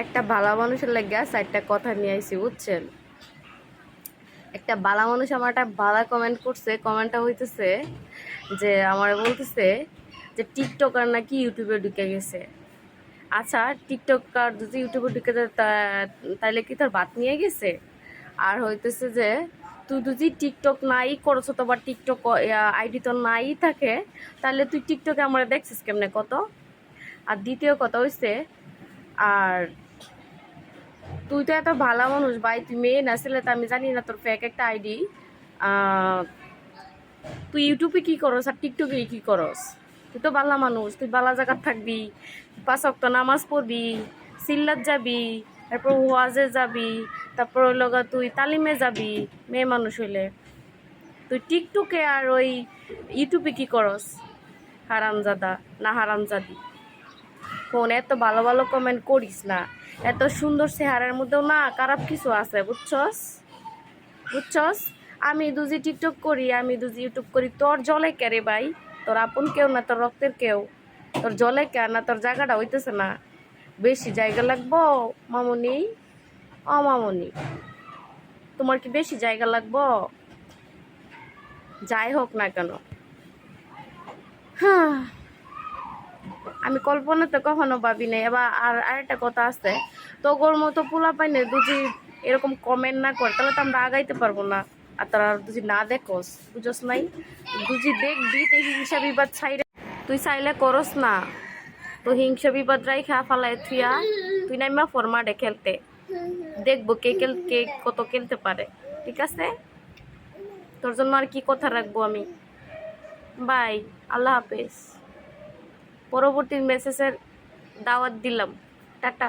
একটা ভালো মানুষের লাগে চারটা কথা নিয়ে আইছি, বুঝছেন? একটা বালা মানুষ আমার একটা বালা কমেন্ট করছে কমেন্টটা হইতেছে যে, আমার বলতেছে যে টিকটকার নাকি ইউটিউবে ঢুকে গেছে। আচ্ছা টিকটকার যদি ইউটিউবে ঢুকে যায় তাইলে কি তোর বাত নিয়ে গেছে? আর হইতেছে যে, তুই যদি টিকটক নাই করছ তো বা টিকটক আইডি তো নাই থাকে তাহলে তুই টিকটকে আমরা দেখছিস কেমনে কত? আর দ্বিতীয় কথা হইছে আর তুই তো এত ভালো মানুষ, ভাই, তুই মেয়ে না, ছেলে, তো আমি জানি না তোর ফেক একটা আইডি তুই ইউটিউবে কি করস আর টিকটকে কি করস? তুই তো বালা মানুষ, তুই বালা জায়গার থাকবি, পাঁচ অক্ট নামাজ পড়বি, সিল্লাত যাবি, তারপর ওয়াজে যাবি, তারপর ওই লগা তুই তালিমে যাবি, মেয়ে মানুষ হইলে। তুই টিকটকে আর ওই ইউটিউবে কি করস? হারামজাদা, না হারামজাদি। ফোন, এত ভালো ভালো কমেন্ট করিস না। এত সুন্দর চেহারার মধ্যেও না খারাপ কিছু আছে, বুঝছস? বুঝছস? আমি দুজি টিকটক করি, আমি দুজি ইউটিউব করি। তোর জলে কে রে ভাই? তোর আপন কেউ না তোর রক্তের কেউ? তোর জলে কে না তোর জায়গাটা হইতেছে না? বেশি জায়গা লাগবো, মামনি? ও মামনি। তোমার কি বেশি জায়গা লাগবো? যাই হোক না কেন। হ্যাঁ আমি কল্পনাতে কখনো ভাবি নাই। এবার আর আরেকটা কথা আছে তো তোগোর মতো পোলা পাইনে দুজি এরকম কমেন্ট না করে, তাহলে তো আমরা আগাইতে পারব না। আর তারা দুজি না দেখোস, বুঝোস নাই? দুজি দেখবি তো হিংসা বিবাদ ছাইরে তুই চাইলে করস না। তো হিংসা বিবাদ রাই খা ফালাই থুইয়া, তুই নাইমা ফরমাডে খেলতে। দেখব কে খেল কে কত খেলতে পারে। ঠিক আছে? তোর জন্য আর কি কথা রাখব আমি? বাই আল্লাহ হাফেজ। পরবর্তী মেসেজের দাওয়াত দিলাম। টাটা।